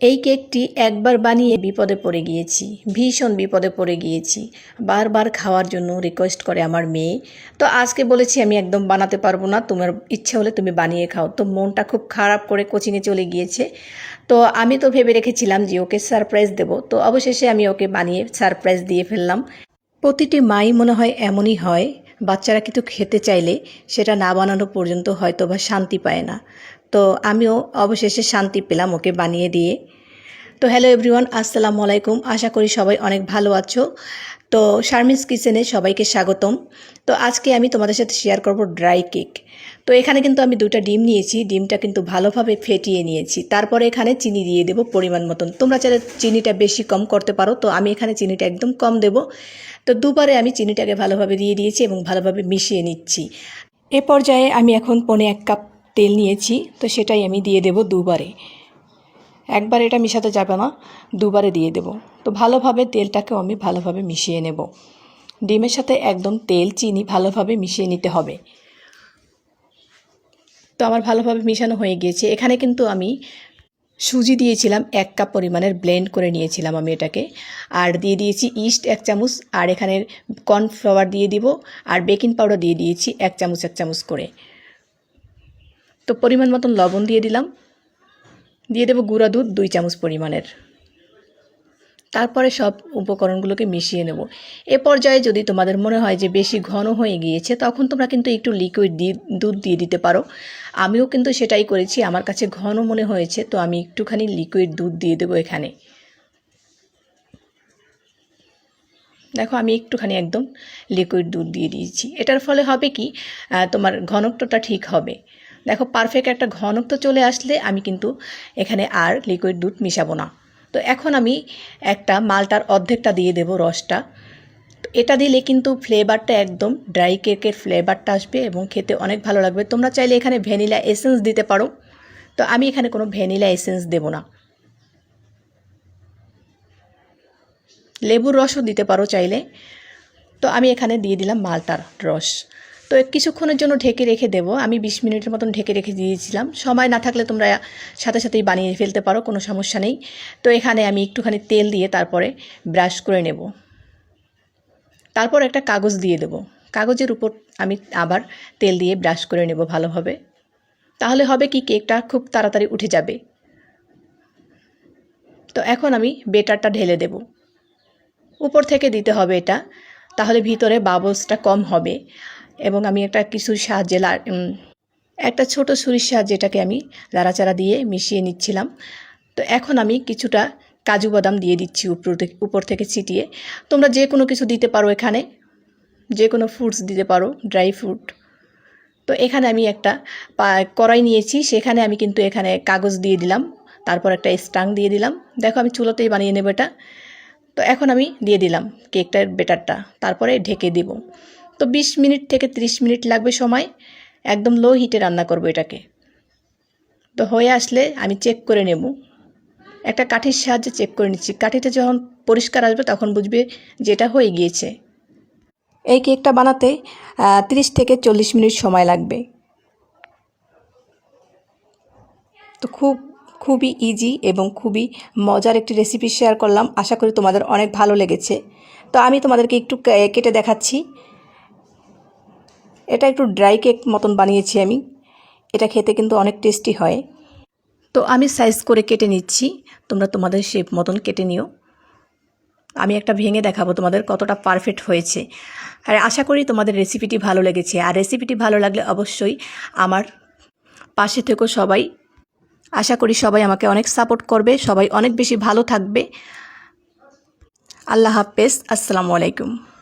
এই কেকটি একবার বানিয়ে বিপদে পড়ে গিয়েছি, ভীষণ বিপদে পড়ে গিয়েছি। বারবার খাওয়ার জন্য রিকোয়েস্ট করে আমার মেয়ে। তো আজকে বলেছি আমি একদম বানাতে পারব না, তোমার ইচ্ছে হলে তুমি বানিয়ে খাও। তো মনটা খুব খারাপ করে কোচিংয়ে চলে গিয়েছে। তো আমি তো ভেবে রেখেছিলাম যে ওকে সারপ্রাইজ দেবো। তো অবশেষে আমি ওকে বানিয়ে সারপ্রাইজ দিয়ে ফেললাম। প্রতিটি মাই মনে হয় এমনই হয় বাচ্চারা কিন্তু খেতে চাইলে সেটা না বানানো পর্যন্ত হয়তো বা শান্তি পায় না। তো আমিও অবশেষে শান্তি পেলাম ওকে বানিয়ে দিয়ে। তো হ্যালো এভরিওয়ান আসসালামু আলাইকুম। আশা করি সবাই অনেক ভালো আছো। তো শারমিনস কিচেনে সবাইকে স্বাগতম। তো আজকে আমি তোমাদের সাথে শেয়ার করব ড্রাই কেক তো এখানে কিন্তু আমি দুটা ডিম নিয়েছি। ডিমটা কিন্তু ভালোভাবে ফেটিয়ে নিয়েছি। তারপরে এখানে চিনি দিয়ে দেবো পরিমাণ মতন। তোমরা চাইলে চিনিটা বেশি কম করতে পারো। তো আমি এখানে চিনিটা একদম কম দেবো। তো দুবারে আমি চিনিটাকে ভালোভাবে দিয়ে দিয়েছি এবং ভালোভাবে মিশিয়ে নিচ্ছি। এ পর্যায়ে আমি এখন পনে এক কাপ তেল নিয়েছি। তো সেটাই আমি দিয়ে দেব দুবারে। একবার এটা মিশাতে যাবে না, দুবারে দিয়ে দেব। তো ভালোভাবে তেলটাকেও আমি ভালোভাবে মিশিয়ে নেব। ডিমের সাথে একদম তেল, চিনি ভালোভাবে মিশিয়ে নিতে হবে। তো আমার ভালোভাবে মিশানো হয়ে গিয়েছে। এখানে কিন্তু আমি সুজি দিয়েছিলাম, এক কাপ পরিমাণের ব্লেন্ড করে নিয়েছিলাম আমি এটাকে। আর দিয়ে দিয়েছি ইস্ট এক চামচ, আর এখানের কর্নফ্লাওয়ার দিয়ে দিব, আর বেকিং পাউডার দিয়ে দিয়েছি এক চামচ এক চামচ করে। তো পরিমাণ মতন লবণ দিয়ে দিলাম। দিয়ে দেবো গুঁড়া দুধ দুই চামচ পরিমাণের। তারপরে সব উপকরণগুলোকে মিশিয়ে নেব। এ পর্যায়ে যদি তোমাদের মনে হয় যে বেশি ঘন হয়ে গিয়েছে, তখন তোমরা কিন্তু একটু লিকুইড দুধ দিয়ে দিতে পারো। আমিও কিন্তু সেটাই করেছি, আমার কাছে ঘন মনে হয়েছে, তো আমি একটুখানি লিকুইড দুধ দিয়ে দেবো এখানে। দেখো, আমি একটুখানি একদম লিকুইড দুধ দিয়ে দিয়েছি। এটার ফলে হবে কি তোমার ঘনত্বটা ঠিক হবে। দেখো পারফেক্ট একটা ঘনত্ব চলে আসলে আমি কিন্তু এখানে আর লিকুইড দুধ মিশাবো না। তো এখন আমি একটা মালটার অর্ধেকটা দিয়ে দেব রসটা। তো এটা দিলে কিন্তু ফ্লেভারটা একদম ড্রাই কেকের ফ্লেভারটা আসবে এবং খেতে অনেক ভালো লাগবে। তোমরা চাইলে এখানে ভ্যানিলা এসেন্স দিতে পারো। তো আমি এখানে কোনো ভ্যানিলা এসেন্স দেব না। লেবুর রসও দিতে পারো চাইলে। তো আমি এখানে দিয়ে দিলাম মালটার রস। তো কিছুক্ষণের জন্য ঢেকে রেখে দেবো। আমি বিশ মিনিটের মতন ঢেকে রেখে দিয়েছিলাম। সময় না থাকলে তোমরা সাথে সাথেই বানিয়ে ফেলতে পারো, কোনো সমস্যা নেই। তো এখানে আমি একটুখানি তেল দিয়ে তারপরে ব্রাশ করে নেব। তারপর একটা কাগজ দিয়ে দেবো। কাগজের উপর আমি আবার তেল দিয়ে ব্রাশ করে নেব ভালোভাবে। তাহলে হবে কি, কেকটা খুব তাড়াতাড়ি উঠে যাবে। তো এখন আমি বেটারটা ঢেলে দেব। উপর থেকে দিতে হবে এটা। তাহলে ভিতরে বাবলসটা কম হবে। এবং আমি একটা কিছুর সাহায্যে একটা ছোট ছুরির সাহায্যে এটাকে আমি লাড়াচাড়া দিয়ে মিশিয়ে নিচ্ছিলাম। তো এখন আমি কিছুটা কাজু বাদাম দিয়ে দিচ্ছি উপর থেকে উপর থেকে ছিটিয়ে। তোমরা যে কোনো কিছু দিতে পারো এখানে। যে কোনো ফ্রুটস দিতে পারো ড্রাই ফ্রুট তো এখানে আমি একটা কড়াই নিয়েছি। সেখানে আমি কিন্তু এখানে কাগজ দিয়ে দিলাম। তারপর একটা স্টাং দিয়ে দিলাম। দেখো আমি চুলোতেই বানিয়ে নেব এটা। তো এখন আমি দিয়ে দিলাম কেকটার বেটারটা তারপরে ঢেকে দিব। তো বিশ মিনিট থেকে 30 মিনিট লাগবে সময়। একদম লো হিটে রান্না করব এটাকে। তো হয়ে আসলে আমি চেক করে নেব। একটা কাঠির সাহায্যে চেক করে নিচ্ছি। কাঠিটা যখন পরিষ্কার আসবে তখন বুঝবে যে এটা হয়ে গিয়েছে। এই কেকটা বানাতে তিরিশ থেকে চল্লিশ মিনিট সময় লাগবে। তো খুব, খুবই ইজি এবং খুবই মজার একটি রেসিপি শেয়ার করলাম। আশা করি তোমাদের অনেক ভালো লেগেছে। তো আমি তোমাদেরকে একটু কেটে দেখাচ্ছি। এটা একটু ড্রাই কেক মতন বানিয়েছি আমি। এটা খেতে কিন্তু অনেক টেস্টি হয়। তো আমি সাইজ করে কেটে নিচ্ছি। তোমরা তোমাদের শেপ মতন কেটে নিও। আমি একটা ভেঙে দেখাবো তোমাদের কতটা পারফেক্ট হয়েছে। আর আশা করি তোমাদের রেসিপিটি ভালো লেগেছে। আর রেসিপিটি ভালো লাগলে অবশ্যই আমার পাশে থেকেও সবাই। আশা করি সবাই আমাকে অনেক সাপোর্ট করবে। সবাই অনেক বেশি ভালো থাকবে। আল্লাহ হাফেজ। আসসালামু আলাইকুম।